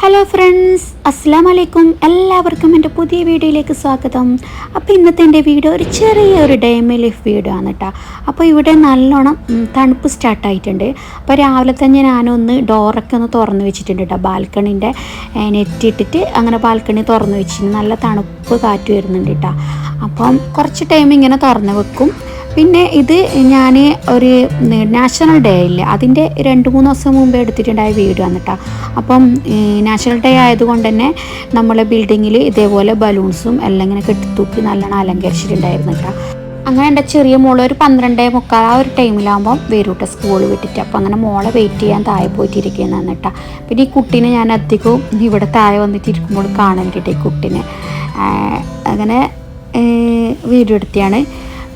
Hello friends അസ്സാം വലൈക്കും എല്ലാവർക്കും എന്റെ പുതിയ വീഡിയോയിലേക്ക് സ്വാഗതം. അപ്പോൾ ഇന്നത്തെ എന്റെ വീഡിയോ ഒരു ചെറിയൊരു ഡേമി ലൈഫ് വീഡിയോ ആണ് കേട്ടോ അപ്പോൾ ഇവിടെ നല്ലോണം തണുപ്പ് സ്റ്റാർട്ടായിട്ടുണ്ട് അപ്പോൾ രാവിലെ തന്നെ ഞാനൊന്ന് ഡോറൊക്കെ ഒന്ന് തുറന്ന് വെച്ചിട്ടുണ്ട് കേട്ടോ ബാൽക്കണിന്റെ നെറ്റിട്ടിട്ട് അങ്ങനെ ബാൽക്കണി തുറന്ന് വെച്ചിട്ടുണ്ട്. നല്ല തണുപ്പ് കാറ്റ് വരുന്നുണ്ട് കേട്ടോ അപ്പം കുറച്ച് ടൈം ഇങ്ങനെ തുറന്ന് വെക്കും. പിന്നെ ഇത് ഞാൻ ഒരു നാഷണൽ ഡേ ഇല്ലേ അതിന്റെ രണ്ട് മൂന്ന് ദിവസം മുമ്പ് എടുത്തിട്ടുണ്ടായ വീഡിയോ ആണ് അപ്പം നാഷണൽ ഡേ ആയതുകൊണ്ട് തന്നെ നമ്മളെ ബിൽഡിങ്ങിൽ ഇതേപോലെ ബലൂൺസും എല്ലാം ഇങ്ങനെ കെട്ടിത്തൂക്കി നല്ലോണം അലങ്കരിച്ചിട്ടുണ്ടായിരുന്നു കേട്ടോ അങ്ങനെ എന്റെ ചെറിയ മോൾ ഒരു പന്ത്രണ്ടേ മുക്കാൽ ആ ഒരു ടൈമിലാകുമ്പോൾ വരും കേട്ടോ സ്കൂൾ വിട്ടിട്ട്. അപ്പോൾ അങ്ങനെ മോളെ വെയിറ്റ് ചെയ്യാൻ താഴെ പോയിട്ടിരിക്കുന്നതാണ് കേട്ടോ പിന്നെ ഈ കുട്ടീനെ ഞാൻ അധികവും ഇവിടെ താഴെ വന്നിട്ട് ഇരിക്കുമ്പോൾ കാണാൻ ഈ കുട്ടീനെ. അങ്ങനെ വീഡിയോ എടുത്തിയാണ്.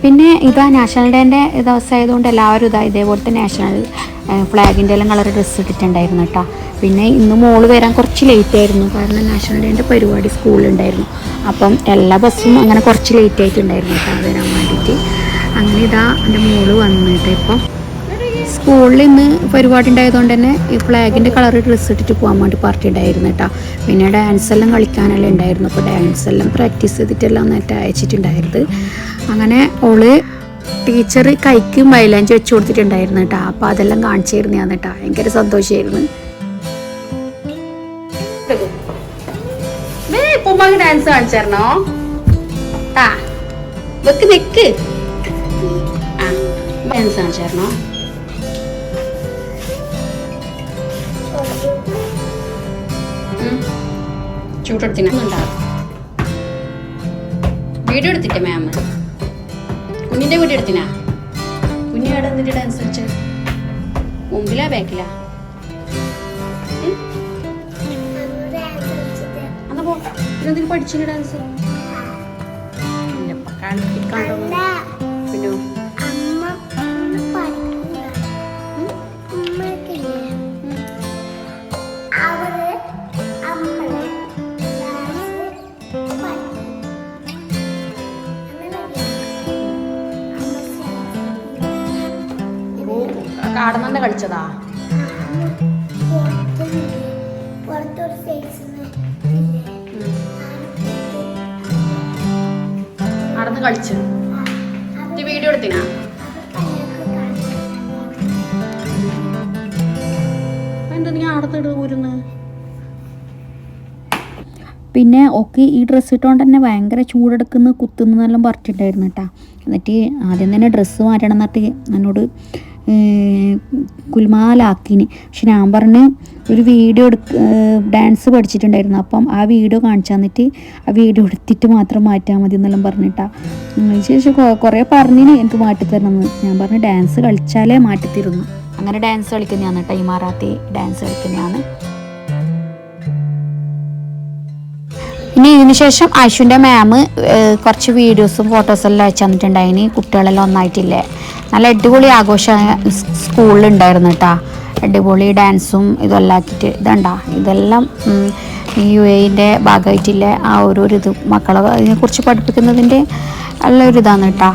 പിന്നെ ഇതാ നാഷണൽ ഡേന്റെ ദിവസമായതുകൊണ്ട് എല്ലാവരും ഇതാ ഇതേപോലത്തെ നാഷണൽ ഫ്ലാഗിന്റെ എല്ലാം കളർ ഡ്രസ്സ് ഇട്ടിട്ടുണ്ടായിരുന്നു കേട്ടോ പിന്നെ ഇന്ന് മോൾ വരാൻ കുറച്ച് ലേറ്റ് ആയിരുന്നു. കാരണം നാഷണൽ ഡേന്റെ പരിപാടി സ്കൂളിലുണ്ടായിരുന്നു അപ്പം എല്ലാ ബസ്സും അങ്ങനെ കുറച്ച് ലേറ്റ് ആയിട്ടുണ്ടായിരുന്നു കേട്ടോ വരാൻ വേണ്ടിയിട്ട് അങ്ങനെ ഇതാ എന്റെ മോൾ വന്നു കേട്ടോ ഇപ്പം സ്കൂളിൽ ഇന്ന് പരിപാടി ഉണ്ടായതുകൊണ്ട് തന്നെ ഈ ഫ്ലാഗിന്റെ കളർ ഡ്രസ്സ് ഇട്ടിട്ട് പോകാൻ വേണ്ടി പാർട്ടി ഉണ്ടായിരുന്നു കേട്ടോ പിന്നെ ഡാൻസ് എല്ലാം കളിക്കാനെല്ലാം ഉണ്ടായിരുന്നു. അപ്പോൾ ഡാൻസ് എല്ലാം പ്രാക്ടീസ് ചെയ്തിട്ടെല്ലാം നേരത്തെ അയച്ചിട്ടുണ്ടായിരുന്നത്. അങ്ങനെ ഓൾ ടീച്ചർ കൈക്ക് മൈലാഞ്ചി വെച്ച് കൊടുത്തിട്ടുണ്ടായിരുന്നു കേട്ടോ. അപ്പോൾ അതെല്ലാം കാണിച്ചു ഞാൻ കേട്ടോ. ഭയങ്കര സന്തോഷമായിരുന്നു ഉമ്മാക്ക് ഡാൻസ് വീഡിയോ എടുത്തിട്ടേ മാം കുഞ്ഞിന്റെ വീട് എടുത്തിനാ? കുഞ്ഞിയുടെ എന്നിട്ട് ഡാൻസ് കളിച്ച്? മുമ്പിലാ ബാക്കിലാ? അന്നപ്പോ ഇതെന്തിനു പഠിച്ചിന് ഡാൻസ് ഇല്ലപ്പ, തന്നെ കളിച്ചതാ? നടന്ന് കളിച്ചു. ഈ വീഡിയോ എടുത്തിനാ? നീ പിന്നെ ഒക്കെ ഈ ഡ്രസ്സ് ഇട്ടുകൊണ്ട് തന്നെ ഭയങ്കര ചൂടെടുക്കുന്ന കുത്തുന്നു എന്നെല്ലാം പറഞ്ഞിട്ടുണ്ടായിരുന്നു കേട്ടോ. എന്നിട്ട് ആദ്യം തന്നെ ഡ്രസ്സ് മാറ്റണം എന്നിട്ട് എന്നോട് കുൽമാലാക്കിന്. പക്ഷെ ഞാൻ പറഞ്ഞ് ഒരു വീഡിയോ എടുക്ക ഡാൻസ് പഠിച്ചിട്ടുണ്ടായിരുന്നു. അപ്പം ആ വീഡിയോ കാണിച്ചു തന്നിട്ട് ആ വീഡിയോ എടുത്തിട്ട് മാത്രം മാറ്റാൽ മതി എന്നെല്ലാം പറഞ്ഞിട്ടാ. ശേഷം കുറേ പറഞ്ഞിന് എനിക്ക് മാറ്റിത്തരണമെന്ന് ഞാൻ പറഞ്ഞു ഡാൻസ് കളിച്ചാലേ മാറ്റിത്തരുന്നു അങ്ങനെ ഡാൻസ് കളിക്കുന്നതാണ് കേട്ടോ ഈ മാറാത്തി ഡാൻസ് കളിക്കുന്നതാണ്. ഇനി ഇതിനുശേഷം ശേഷം മാം കുറച്ച് വീഡിയോസും ഫോട്ടോസും എല്ലാം അയച്ചു തന്നിട്ടുണ്ടായിന് കുട്ടികളെല്ലാം ഒന്നായിട്ടില്ലേ? നല്ല അടിപൊളി ആഘോഷം സ്കൂളിലുണ്ടായിരുന്നു കേട്ടോ അടിപൊളി ഡാൻസും ഇതെല്ലാം ആക്കിയിട്ട് ഇതണ്ടാ? ഇതെല്ലാം യു എന്റെ ഭാഗമായിട്ടില്ലേ? ആ ഒരു ഇത് മക്കളെ ഇതിനെക്കുറിച്ച് പഠിപ്പിക്കുന്നതിന്റെ നല്ലൊരു ഇതാണ് കേട്ടോ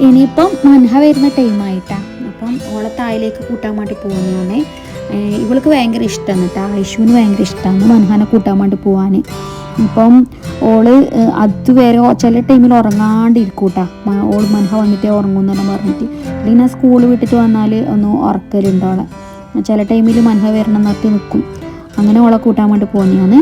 ഇനിയിപ്പം മൻഹ വരുന്ന ടൈമായിട്ടാ അപ്പം ഓളെ തായിലേക്ക് കൂട്ടാൻ വേണ്ടി പോകുന്നതാണ് ഇവൾക്ക് ഭയങ്കര ഇഷ്ടമാണ് കേട്ടോ ഐഷുവിന് ഭയങ്കര ഇഷ്ടമാണ് മൻഹാനെ കൂട്ടാൻ വേണ്ടി പോകാൻ ഇപ്പം ഓൾ അതുവരെ ചില ടൈമിൽ ഉറങ്ങാണ്ടിരിക്കും കേട്ടോ ഓൾ മൻഹ വന്നിട്ടേ ഉറങ്ങുന്നെല്ലാം പറഞ്ഞിട്ട്. അല്ലെങ്കിൽ ഞാൻ സ്കൂൾ വിട്ടിട്ട് വന്നാൽ ഒന്ന് ഉറക്കലുണ്ട് ഓളെ. ചില ടൈമിൽ മൻഹ വരണം എന്നിട്ട് നിൽക്കും അങ്ങനെ ഓളെ കൂട്ടാൻ വേണ്ടി പോകുന്നതാണ്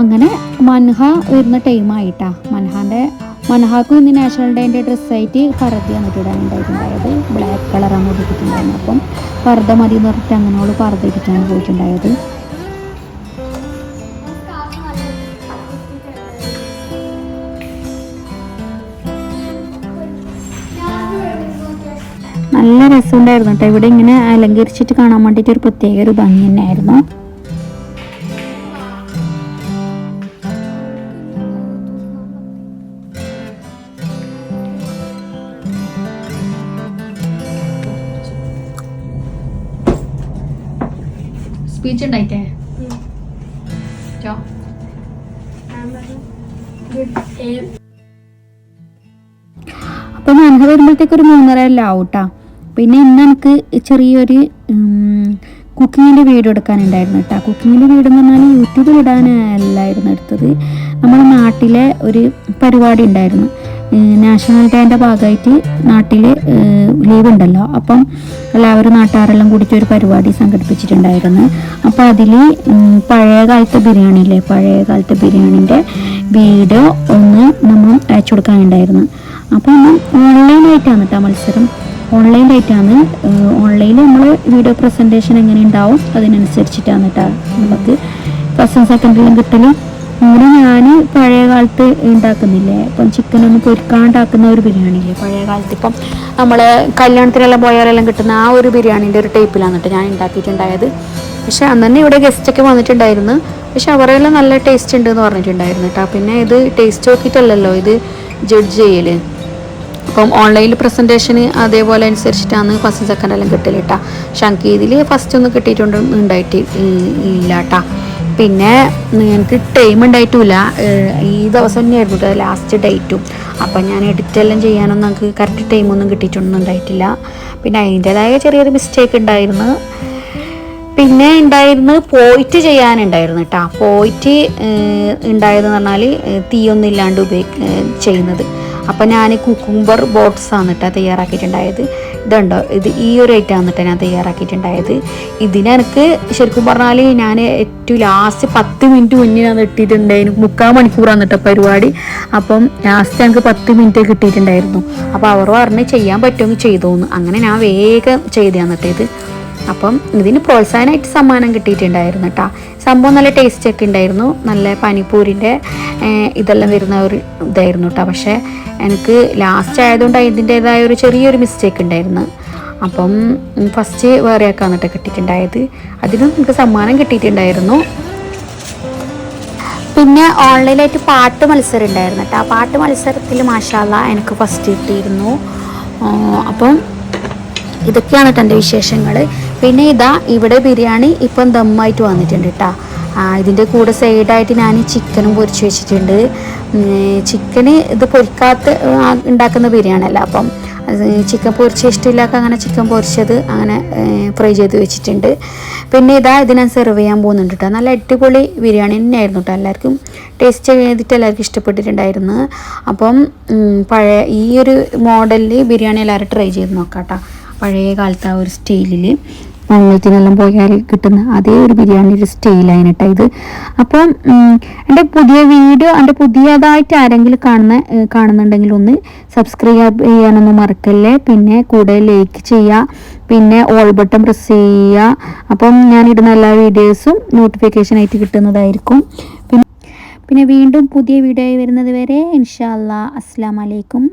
അങ്ങനെ മൻഹ വരുന്ന ടൈമായിട്ടാ മൻഹാന്റെ മൻഹാക്കും ഇന്ന് നാഷണൽ ഡേന്റെ ഡ്രസ്സായിട്ട് പർദ്ദയാണ് ഇടാനുണ്ടായിട്ടുണ്ടായത് ബ്ലാക്ക് കളറാണ് ഇട്ടിട്ടുണ്ടായിരുന്നത് അപ്പം പർദ്ദ മതി എന്ന് പറഞ്ഞിട്ട് അങ്ങനെ അവൾ പർദ്ദ ഇട്ടിട്ടാണ് പോയിട്ടുണ്ടായത്. നല്ല രസമുണ്ടായിരുന്നു കേട്ടോ ഇവിടെ ഇങ്ങനെ അലങ്കരിച്ചിട്ട് കാണാൻ വേണ്ടിയിട്ട് ഒരു പ്രത്യേക ഒരു ഭംഗി തന്നെയായിരുന്നു. ചോ. അപ്പോൾ മനഹ വരുമ്പോഴത്തേക്ക് ഒരു മൂന്നര എല്ലാം ആവൂട്ടാ. പിന്നെ ഇന്ന് എനിക്ക് ചെറിയൊരു കുക്കിങ്ങിന്റെ വീഡിയോ എടുക്കാനുണ്ടായിരുന്നു കേട്ടോ. കുക്കിങ്ങിന്റെ വീഡിയോ എന്ന് പറഞ്ഞാൽ യൂട്യൂബിൽ ഇടാനല്ലായിരുന്നു എടുത്തത്. നമ്മുടെ നാട്ടിലെ ഒരു പരിപാടി ഉണ്ടായിരുന്നു. നാഷണൽ ഡേന്റെ ഭാഗമായിട്ട് നാട്ടിൽ ലീവ് ഉണ്ടല്ലോ അപ്പം എല്ലാവരും നാട്ടുകാരെല്ലാം കൂടിയിട്ട് ഒരു പരിപാടി സംഘടിപ്പിച്ചിട്ടുണ്ടായിരുന്നു. അപ്പോൾ അതിൽ പഴയ കാലത്തെ ബിരിയാണി ഇല്ലേ? പഴയ കാലത്തെ ബിരിയാണിന്റെ വീഡിയോ ഒന്ന് നമ്മൾ അയച്ചു കൊടുക്കാനുണ്ടായിരുന്നു. അപ്പോൾ ഓൺലൈനായിട്ടാണ് കേട്ടോ മത്സരം. ഓൺലൈനായിട്ടാണ് ഓൺലൈനിൽ നമ്മൾ വീഡിയോ പ്രസന്റേഷൻ എങ്ങനെ ഉണ്ടാവും അതിനനുസരിച്ചിട്ടാണ് കേട്ടോ നമുക്ക് ഫസ്റ്റ് സെക്കൻഡിലും കിട്ടൽ അങ്ങനെ ഞാൻ പഴയ കാലത്ത് ഉണ്ടാക്കുന്നില്ലേ ഇപ്പം ഒന്ന് പൊരിക്കാണ്ടാക്കുന്ന ഒരു ബിരിയാണി ഇല്ലേ പഴയ കാലത്ത് ഇപ്പം നമ്മൾ കല്യാണത്തിനെല്ലാം പോയാലെല്ലാം കിട്ടുന്ന ആ ഒരു ബിരിയാണീന്റെ ഒരു ടൈപ്പിലാണ് കേട്ടോ ഞാൻ ഉണ്ടാക്കിയിട്ടുണ്ടായത് പക്ഷെ അന്ന് തന്നെ ഇവിടെ ഗസ്റ്റൊക്കെ വന്നിട്ടുണ്ടായിരുന്നു. പക്ഷെ അവരെല്ലാം നല്ല ടേസ്റ്റ് ഉണ്ട് എന്ന് പറഞ്ഞിട്ടുണ്ടായിരുന്നു കേട്ടോ. പിന്നെ ഇത് ടേസ്റ്റ് നോക്കിയിട്ടല്ലല്ലോ ഇത് ജഡ്ജ് ചെയ്യൽ അപ്പം ഓൺലൈനിൽ പ്രസന്റേഷന് അതേപോലെ അനുസരിച്ചിട്ടാണ് ഫസ്റ്റ് സെക്കൻഡ് എല്ലാം കിട്ടലിട്ടാ പക്ഷെ എനിക്ക് ഇതിൽ ഫസ്റ്റ് ഒന്നും കിട്ടിയിട്ടുണ്ട് ഉണ്ടായിട്ട് ഇല്ല കേട്ടാ. പിന്നെ എനിക്ക് ടൈം ഉണ്ടായിട്ടില്ല ഈ ദിവസം തന്നെയായിരുന്നു ലാസ്റ്റ് ഡേറ്റും അപ്പം ഞാൻ എഡിറ്റ് എല്ലാം ചെയ്യാനൊന്നും നമുക്ക് കറക്റ്റ് ടൈമൊന്നും കിട്ടിയിട്ടൊന്നും ഉണ്ടായിട്ടില്ല. പിന്നെ അതിന്റെതായ ചെറിയൊരു മിസ്റ്റേക്ക് ഉണ്ടായിരുന്നു പിന്നെ ഉണ്ടായിരുന്നു പോയിറ്റ് ചെയ്യാനുണ്ടായിരുന്നു കേട്ടോ പോയിറ്റ് ഉണ്ടായതെന്ന് പറഞ്ഞാൽ തീയൊന്നും ഇല്ലാണ്ട് ഉപയോഗി ചെയ്യുന്നത്. അപ്പം ഞാൻ കുക്കുംബർ ബോട്ട്സ് ആണ് കേട്ടോ തയ്യാറാക്കിയിട്ടുണ്ടായത്. ഇതുണ്ടോ? ഇത് ഈ ഒരു ഐറ്റം ആണ് കേട്ടോ ഞാൻ തയ്യാറാക്കിയിട്ടുണ്ടായത്. ഇതിനെനിക്ക് ശരിക്കും പറഞ്ഞാൽ ഞാൻ ഏറ്റവും ലാസ്റ്റ് പത്ത് മിനിറ്റ് മുന്നേ ഞാൻ ഇട്ടിട്ടുണ്ടായിരുന്നു. മുക്കാൽ മണിക്കൂറാണ് കേട്ടോ പരിപാടി. അപ്പം ലാസ്റ്റ് എനിക്ക് പത്ത് മിനിറ്റ് കിട്ടിയിട്ടുണ്ടായിരുന്നു. അപ്പോൾ അവർ പറഞ്ഞ് ചെയ്യാൻ പറ്റുമെങ്കിൽ ചെയ്തോന്ന്. അങ്ങനെ ഞാൻ വേഗം ചെയ്തതാണ് കേട്ടോ ഇത്. അപ്പം ഇതിന് പ്രോത്സാഹനമായിട്ട് സമ്മാനം കിട്ടിയിട്ടുണ്ടായിരുന്നു കേട്ടോ. സംഭവം നല്ല ടേസ്റ്റ് ഒക്കെ ഉണ്ടായിരുന്നു. നല്ല പനിപ്പൂരിന്റെ ഇതെല്ലാം വരുന്ന ഒരു ഇതായിരുന്നു കേട്ടോ. പക്ഷേ എനിക്ക് ലാസ്റ്റ് ആയതുകൊണ്ട് അതിന്റെതായ ഒരു ചെറിയൊരു മിസ്റ്റേക്ക് ഉണ്ടായിരുന്നു അപ്പം ഫസ്റ്റ് വേറെ ആക്കാണ് കേട്ടോ കിട്ടിയിട്ടുണ്ടായത്. അതിനും നമുക്ക് സമ്മാനം കിട്ടിയിട്ടുണ്ടായിരുന്നു. പിന്നെ ഓൺലൈനായിട്ട് പാട്ട് മത്സരം ഉണ്ടായിരുന്നു കേട്ടോ. ആ പാട്ട് മത്സരത്തിൽ മാഷാല്ല എനിക്ക് ഫസ്റ്റ് കിട്ടിയിരുന്നു. അപ്പം ഇതൊക്കെയാണ് കേട്ടോ എന്റെ വിശേഷങ്ങൾ പിന്നെ ഇതാ ഇവിടെ ബിരിയാണി ഇപ്പം ദമ്മായിട്ട് വന്നിട്ടുണ്ട് കേട്ടോ ഇതിന്റെ കൂടെ സൈഡായിട്ട് ഞാൻ ചിക്കനും പൊരിച്ച് വെച്ചിട്ടുണ്ട്. ചിക്കന് ഇത് പൊരിക്കാത്ത ഉണ്ടാക്കുന്ന ബിരിയാണി അല്ല അപ്പം ചിക്കൻ പൊരിച്ച ഇഷ്ടമില്ലാത്ത അങ്ങനെ ചിക്കൻ പൊരിച്ചത് അങ്ങനെ ഫ്രൈ ചെയ്ത് വെച്ചിട്ടുണ്ട്. പിന്നെ ഇതാ ഇതിനെ സെർവ് ചെയ്യാൻ പോകുന്നുണ്ട് കേട്ടോ നല്ല അടിപൊളി ബിരിയാണി തന്നെയായിരുന്നു കേട്ടോ എല്ലാവർക്കും ടേസ്റ്റ് ചെയ്തിട്ട് എല്ലാവർക്കും ഇഷ്ടപ്പെട്ടിട്ടുണ്ടായിരുന്നു. അപ്പം പഴയ ഈ ഒരു മോഡലിൽ ബിരിയാണി എല്ലാവരും ട്രൈ ചെയ്ത് നോക്കാം കേട്ടോ പഴയ കാലത്തെ ആ ഒരു സ്റ്റൈലിൽ മംഗളത്തിനെല്ലാം പോയാൽ കിട്ടുന്ന അതേ ഒരു ബിരിയാണിയുടെ സ്റ്റൈലാണ് കേട്ടോ ഇത്. അപ്പം എന്റെ പുതിയ വീഡിയോ എന്റെ പുതിയതായിട്ട് ആരെങ്കിലും കാണുന്ന കാണുന്നുണ്ടെങ്കിൽ ഒന്ന് സബ്സ്ക്രൈബ് ചെയ്യാനൊന്നും മറക്കല്ലേ? പിന്നെ കൂടെ ലൈക്ക് ചെയ്യുക പിന്നെ ഓൾ ബട്ടൺ പ്രസ് ചെയ്യുക അപ്പം ഞാൻ ഇടുന്ന എല്ലാ വീഡിയോസും നോട്ടിഫിക്കേഷൻ ആയിട്ട് കിട്ടുന്നതായിരിക്കും. പിന്നെ പിന്നെ വീണ്ടും പുതിയ വീഡിയോ വരുന്നത് വരെ ഇൻഷാ അല്ലാ അസ്സാം വലൈക്കും